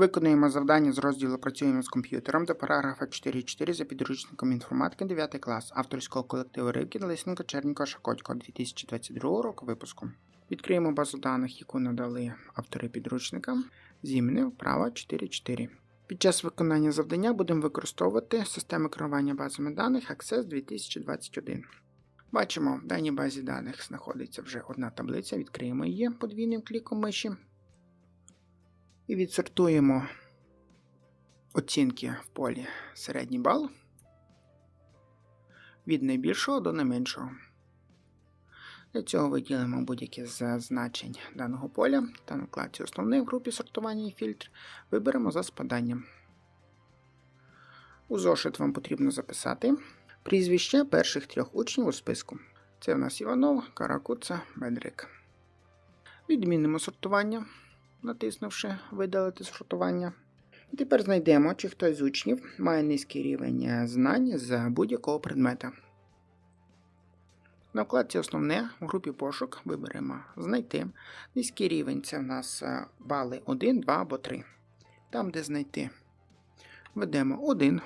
Виконуємо завдання з розділу Працюємо з комп'ютером до параграфа 4.4 за підручником інформатики 9 клас авторського колективу Ривкін Лисенко Черніко Шакотько 2022 року випуску. Відкриємо базу даних, яку надали автори підручника. Зімни вправа 4.4. Під час виконання завдання будемо використовувати систему керування базами даних Access 2021. Бачимо, в даній базі даних знаходиться вже одна таблиця. Відкриємо її подвійним кліком миші. І відсортуємо оцінки в полі середній бал від найбільшого до найменшого. Для цього виділимо будь-яке з значень даного поля та на вкладці Основний в групі сортування і фільтр виберемо за спаданням. У зошит вам потрібно записати прізвище перших трьох учнів у списку. Це в нас Іванов, Каракуца, Бедрик. Відмінимо сортування натиснувши Видалити сортування. І тепер знайдемо, чи хтось з учнів має низький рівень знань з будь-якого предмета. На вкладці Основне в групі пошук виберемо Знайти. Низький рівень це в нас бали 1, 2 або 3. Там, де знайти, ведемо 1.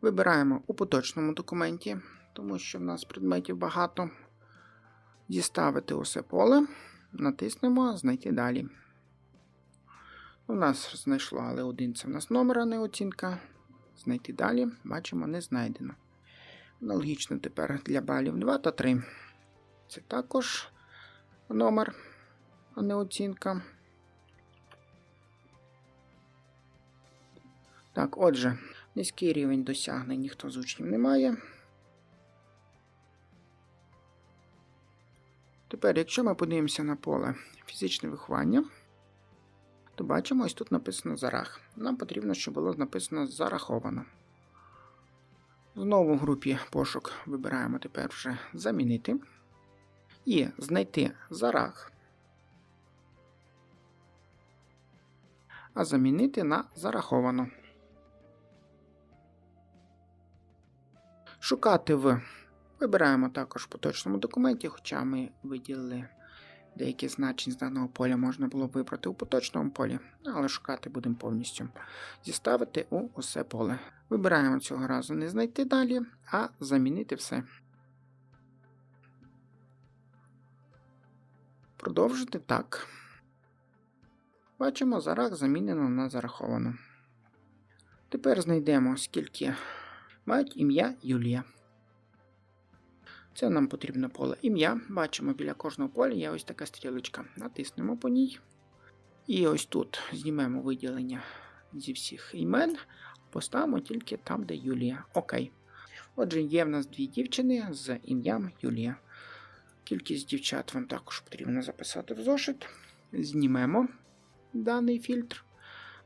Вибираємо у поточному документі, тому що в нас предметів багато. Діставити усе поле, натиснемо Знайти далі. У нас знайшло, але один це в нас номер, а не оцінка. Знайти далі, бачимо, не знайдено. Аналогічно тепер для балів 2 та 3. Це також номер, а не оцінка. Так, отже, низький рівень досягнень ніхто з учнів не має. Тепер, якщо ми подивимося на поле фізичне виховання то бачимо, ось тут написано зарах. Нам потрібно, щоб було написано зараховано. Знову в групі пошук вибираємо тепер вже замінити. І знайти зарах. А замінити на зараховано. Шукати в. Вибираємо також в поточному документі, хоча ми виділили Деякі значення з даного поля можна було вибрати у поточному полі, але шукати будемо повністю. Зіставити у усе поле. Вибираємо цього разу не знайти далі, а замінити все. Продовжити так. Бачимо, зарах замінено на зараховано. Тепер знайдемо, скільки мають ім'я Юлія. Це нам потрібно поле ім'я. Бачимо, біля кожного поля є ось така стрілочка. Натиснемо по ній. І ось тут знімемо виділення зі всіх імен, поставимо тільки там, де Юлія. Окей. Отже, є в нас дві дівчини з ім'ям Юлія. Кількість дівчат вам також потрібно записати в зошит. Знімемо даний фільтр.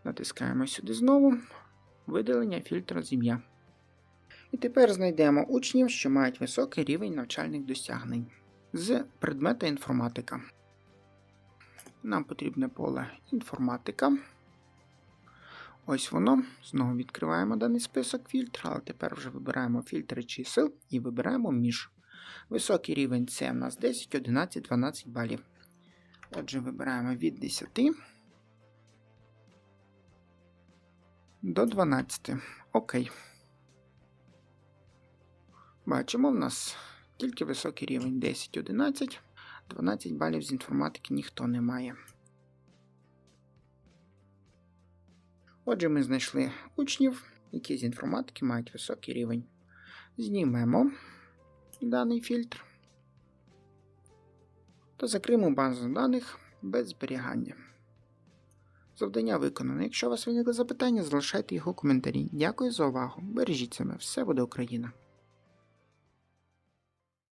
Натискаємо сюди знову. Видалення фільтра з ім'я. І тепер знайдемо учнів, що мають високий рівень навчальних досягнень з предмета інформатика. Нам потрібне поле інформатика. Ось воно. Знову відкриваємо даний список фільтр, але тепер вже вибираємо фільтри чисел і вибираємо між. Високий рівень це у нас 10, 11, 12 балів. Отже, вибираємо від 10 до 12. Окей. Бачимо, в нас тільки високий рівень 10, 11, 12 балів з інформатики ніхто не має. Отже, ми знайшли учнів, які з інформатики мають високий рівень. Знімемо даний фільтр та закриємо базу даних без зберігання. Завдання виконане. Якщо у вас виникли запитання, залишайте його у коментарі. Дякую за увагу. Бережіть себе, все буде Україна!